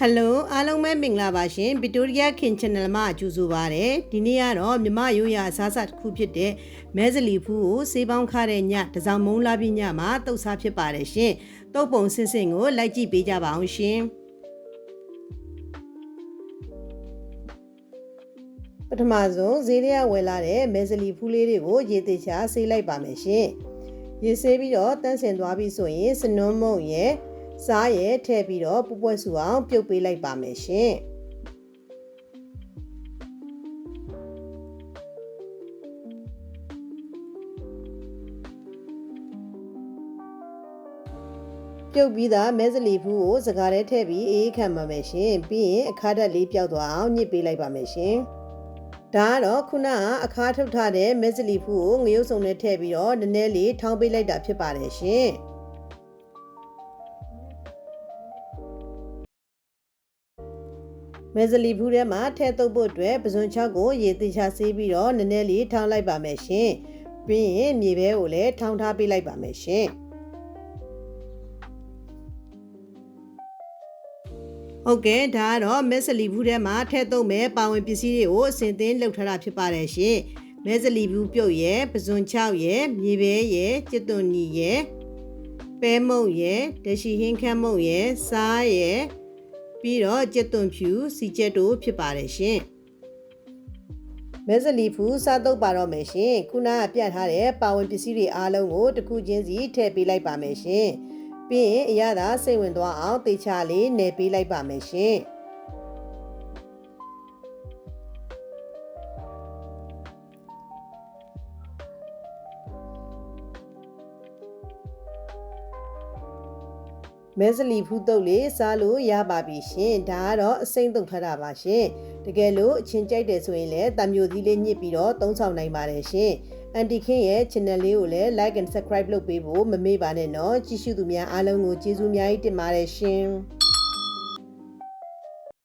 ဟယ်လိုအားလုံးပဲမင်္ဂလာပါရှင်ဗီတိုးရီးယားခင် channel မှာကြိုဆိုပါရစေဒီနေ့ကတော့မြမရိုးရာအစားအစာတစ်ခုဖြစ်တဲ့မဲဇလီဖူးကိုစေးပေါင်းခတဲ့ညတစောင်းမုံလာပြညမှာတုတ်စားဖြစ်ပါတယ်ရှင်တုတ်ပုံစင်စင်ကိုလိုက်ကြည့်ပေးကြပါအောင်ရှင်ပထမဆုံးဈေးထဲကဝယ်လာတဲ့မဲဇလီဖူးလေးတွေကိုရေသေးချာဆေးလိုက်ပါမယ်ရှင်ရေဆေးပြီးတော့တန်းစင်သွားပြီဆိုရင်စနွန်းမုံရဲ့ စားရဲထည့်ပြီးတော့ပူပွက်စုအောင်ပြုတ်ပေးလိုက်ပါမယ်ရှင်ပြုတ်ပြီးသားမဲစလီဖူးကိုစကားထဲထည့်ပြီးအေးခံပါမယ်ရှင်ပြီးရင်အခါဓာတ်လေးပျောက်သွားအောင်ညှစ်ပေးလိုက်ပါမယ်ရှင်ဒါကတော့ခုနကအခါထုတ်ထားတဲ့မဲစလီဖူးကိုငရုတ်စုံနဲ့ထည့်ပြီးတော့နည်းနည်းလေးထောင်းပေးလိုက်တာဖြစ်ပါတယ်ရှင် မဲဇလီဘူးထဲမှာထဲတုပ်ဖို့အတွက်ပဇွန်6ကိုရေသေးချာဆေးပြီးတော့နည်းနည်းလေးထောင်းလိုက်ပါမယ်ရှင်။ပြီးရင်မြေပဲကိုလည်းထောင်းထားပေးလိုက်ပါမယ်ရှင်။ဟုတ်ကဲ့ဒါကတော့မဲဇလီဘူးထဲမှာထဲတုပ်မဲ့ပါဝင်ပစ္စည်းတွေကိုအစင်သင်းလုပ်ထားတာဖြစ်ပါတယ်ရှင်။မဲဇလီဘူးပြုတ်ရဲ့ပဇွန်6ရဲ့မြေပဲရဲ့ကျစ်သွန်နီရဲ့ပဲမုံရဲ့ဒရှိဟင်းခမ်းမုံရဲ့စားရဲ့ ပြီးတော့ကျက်သွန်ဖြူစီကျက်တို့ဖြစ်ပါတယ်ရှင်မဲဇလီဖူစားတော့ပါတော့မယ်ရှင်ခုနကပြတ်ထားတဲ့ပါဝင်ပစ္စည်းတွေအားလုံးကိုတစ်ခုချင်းစီထည့်ပေးလိုက်ပါမယ်ရှင်ပြီးရင်အရသာစိတ်ဝင်သွားအောင်တေချာလေးနယ်ပေးလိုက်ပါမယ်ရှင် မဲစလီဖူးတုပ်လေးစားလို့ရပါပြီရှင်ဒါကတော့အစိမ့်တုပ်ထတာပါရှင်တကယ်လို့အချင်းကြိုက်တယ်ဆိုရင်လည်းတမျိုးသီးလေးညစ်ပြီးတော့သုံးဆောင်နိုင်ပါတယ်ရှင်အန်တီခင်ရဲ့ channel လေးကိုလည်း like and subscribe လုပ်ပေးဖို့မမေ့ပါနဲ့နော်ကြည့်ရှုသူများအားလုံးကိုကျေးဇူးအများကြီးတင်ပါတယ်ရှင်